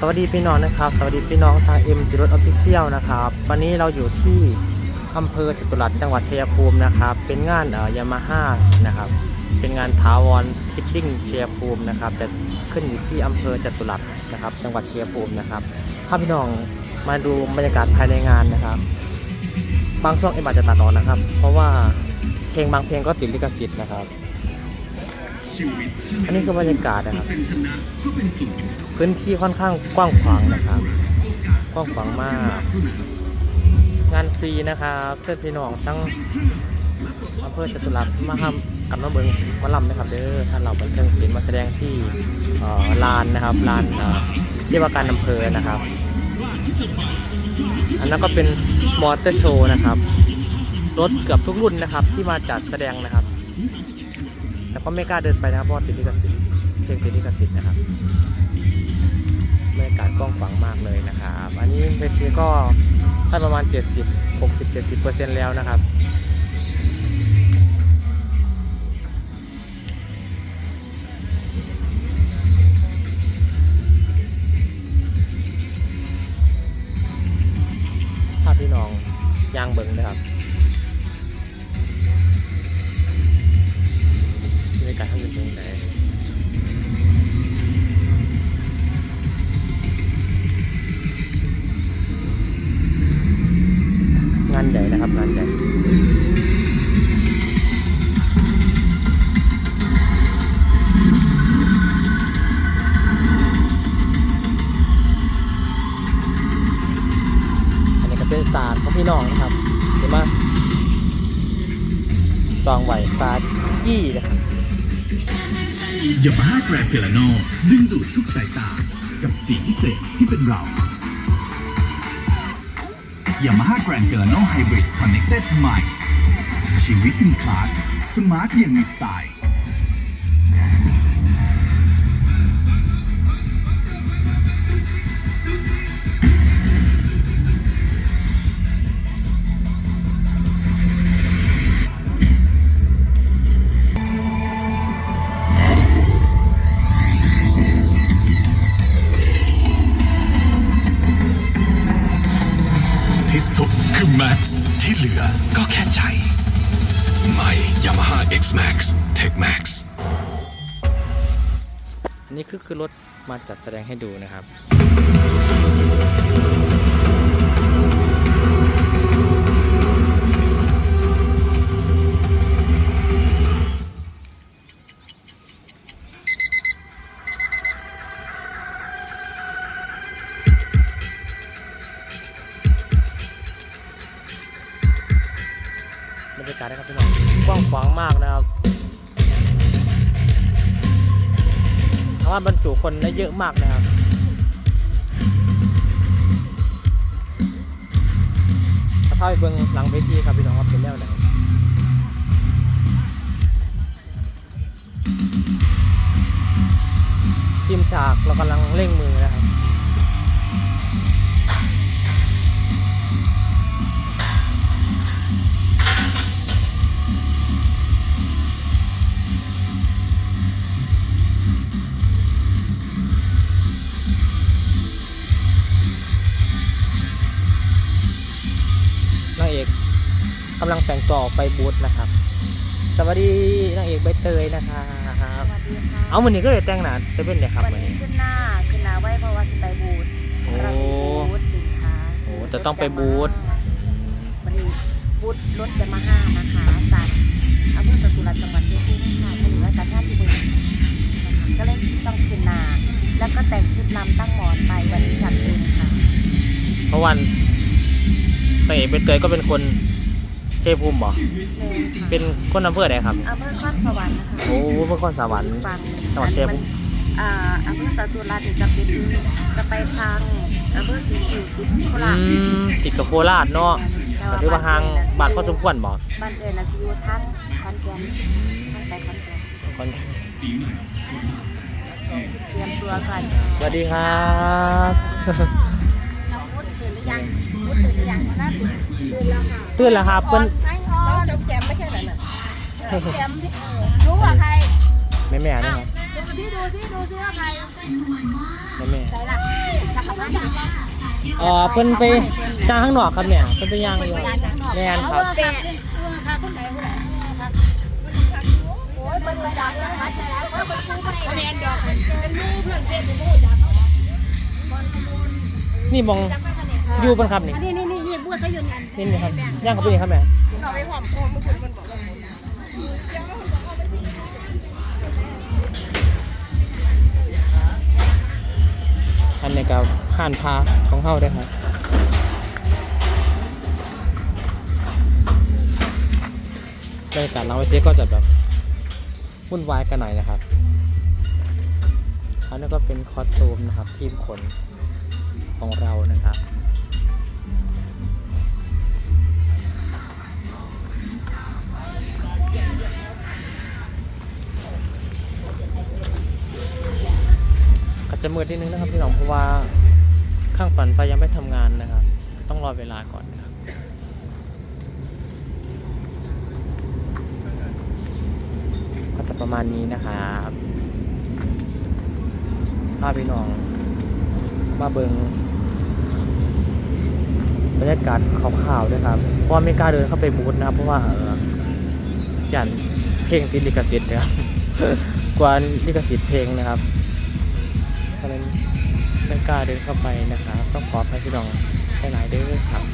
สวัสดีพี่น้องนะครับ สวัสดีพี่น้องทาง M ซีรถออฟฟิเชียลนะครับ วันนี้เราอยู่ที่อำเภอจตุรัสจังหวัดชัยภูมินะครับ เป็นงานเอ่อยามาฮ่านะครับ เป็นงานทาวอนทิปปิ้งชัยภูมินะครับจะขึ้นอยู่ที่อำเภอจตุรัสนะครับ จังหวัดชัยภูมินะครับถ้าพี่น้องมาดูบรรยากาศภายในงานนะครับ บางช่วงเอ็มอาจจะตัดออกนะครับ เพราะว่าเพลงบางเพลงก็ติดลิขสิทธิ์นะครับ อันนี้คือบรรยากาศนะครับ พื้นที่ค่อนข้างกว้างขวางนะครับ กว้างขวางมาก งานฟรีนะครับเพื่อนพี่น้องทั้งอำเภอจตุรัสมาทำกับน้องเบิงมาลำนะครับเด้อท่านเราเป็นเครื่องศิลป์มาแสดงที่เอ่อลานนะครับลานเอ่อที่ว่าการอำเภอนะครับ อันนั้นก็เป็นมอเตอร์โชว์นะครับรถเกือบทุกรุ่นนะครับที่มาจัดแสดงนะครับ แต่ก็ไม่กล้าเดินไปนะครับเพราะติดลิขสิทธิ์เพลงติดลิขสิทธิ์นะครับบรรยากาศกว้างขวางมากเลยนะครับ อันนี้เวทีก็ได้ประมาณ 70 60 70เปอร์เซ็นต์แล้วนะครับถ้าพี่น้องยางเบิงนะครับ กาศข้างบนตรงไหนงานใหญ่นะครับงานใหญ่็นศาสตร์ของพี่น้องนะครับ เห็นไหมจองไหวฟาดกี้นะครับ ยามาฮ่าแกรนด์เ a ลโนดึงดูดทุกสายตา กับสีพิเศษที่เป็นเรายามาฮ่าแกรนด์เ a ลโนไฮบริดคอนเนคเต็ดใหม่ชีวิตอินคลาสสมาร์ทอย่างมีสไตล์ X ที่เหลือก็แค่ใจ ใหม่ Yamaha X Max Tech Max อันนี้คือคือรถมาจัดแสดงให้ดูนะครับ บรรยากาศนะครับพี่น้องกว้างขวางมากนะครับสามารถบรรจุคนได้เยอะมากนะครับถ้าเข้าไปเบื้องหลังเวทีครับพี่น้องครับเป็นแนวไหนทีมฉากเรากำลังเร่งมือนะครับำลังแต่งตัวออกไปบูธนะครับ สวัสดีนางเอกใบเตยนะครับ สวัสดีค่ะเอาวันนี้ก็เลยแต่งหน้าเตเป็นเลยครับวันวันนี้นี้ขึ้นหน้าขึ้นหน้าไว้เพราะว่าจะไปบูธโอ้ เรามีบูธสินค้าโอ้แต่ต้องไปบูธ วันนี้บูธรถยามาฮ่านะคะจากอำเภอจตุรัสจังหวัดเชียงรายค่ะผลิตและการงานที่บูธนะคะก็เลยต้องขึ้นหน้าแล้วก็แต่งชุดลำตั้งหมอนไปวันนี้จัดเองค่ะ เพราะวันนางเอกใบเตยก็เป็นคนเชยภูมิบ่เลยค่ะเป็นคนอำเภอไหนครับ อำเภอข้อนสวรรค์นะคะโอ้เป็นคนสวรรค์ฟังจังหวัดชัยภูมิ อ่าอำเภอจตุรัสนี่จะเป็นจะไปทางอำเภอสีคิวสีโคอืราชมติดกับโคราชเนาะก็ถือว่าห่างบาทพอสมควรบ่บ้านเอิญนะสิอยู่ทางขอนแก่นทางไปขอนแก่นคนเตรียมตัวก่อนสวัสดีครับน้องพุทธตื่นหรือยังพุทธตื่นหรือยังน่าตื่นตื่นแล้วค่ะ ตื่นแล้วครับเพิ่นไม่งอนน้องแจมไม่ใช่เหรอน่ะแจมรู้ว่าใครแม่แม่ๆนะครับดูซิดูซิดูซิว่าใครแม่แม่ใครล่ะอ๋อเพิ่นไปจ้างข้างนอกครับเนี่ยเพิ่นไปย่างอยู่แม่นครับแต่ค่ะคนไหนคนไหนโอ้ยเป็นระดับนะคะแต่แล้วก็เป็นผู้ให้เรียนดอกเป็นมือเพื่นเพื่อนเป็นผู้จักนี่มองอยู่เพิ่นครับนี่ นี่นี่นี่นี่พูดเขาอยู่นั่นนี่นี่ครับย่างเขาไปนี่ครับแม่เราไปหอมโคมเมื่อคืนมันบอกเราอันนี้ก็ห่านพาของเฮาได้ครับบรรยากาศหลังเวทีก็จะแบบวุ่นวายกันหน่อยนะครับอันนี้ก็เป็นคอสตูมนะครับทีมขนของเรานะครับ จะมืดนิดนึงนะครับพี่น้องเพราะว่าข้างปั่นไฟยังไม่ทำงานนะครับ ต้องรอเวลาก่อนนะครับก็จะประมาณนี้นะครับพาพี่น้องมาเบิงบรรยากาศขาวๆด้วยครับ เพราะว่าไม่กล้าเดินเข้าไปบูธนะครับ เพราะว่าเออยันเพลงติดลิขสิทธิ์นะครับกว่าลิขสิทธิ์เพลงนะครับ เพราะนั้นไม่กล้าเดินเข้าไปนะครับต้องขออภัยพี่น้องให้หลายเด้อครับ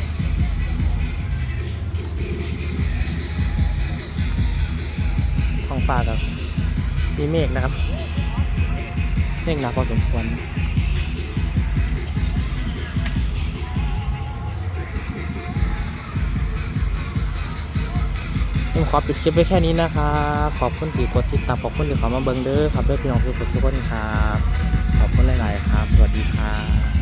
ท้องฟ้ากับมีเมฆนะครับเมฆหนาพอสมควรผมขอปิดคลิปไว้แค่นี้นะครับ ขอบคุณที่กดติดตาม ขอบคุณที่เขามาเบิ่งเด้อครับด้อพี่น้องทุกคนทุกคนครับ คนหลาย ๆ ครับ สวัสดีครับ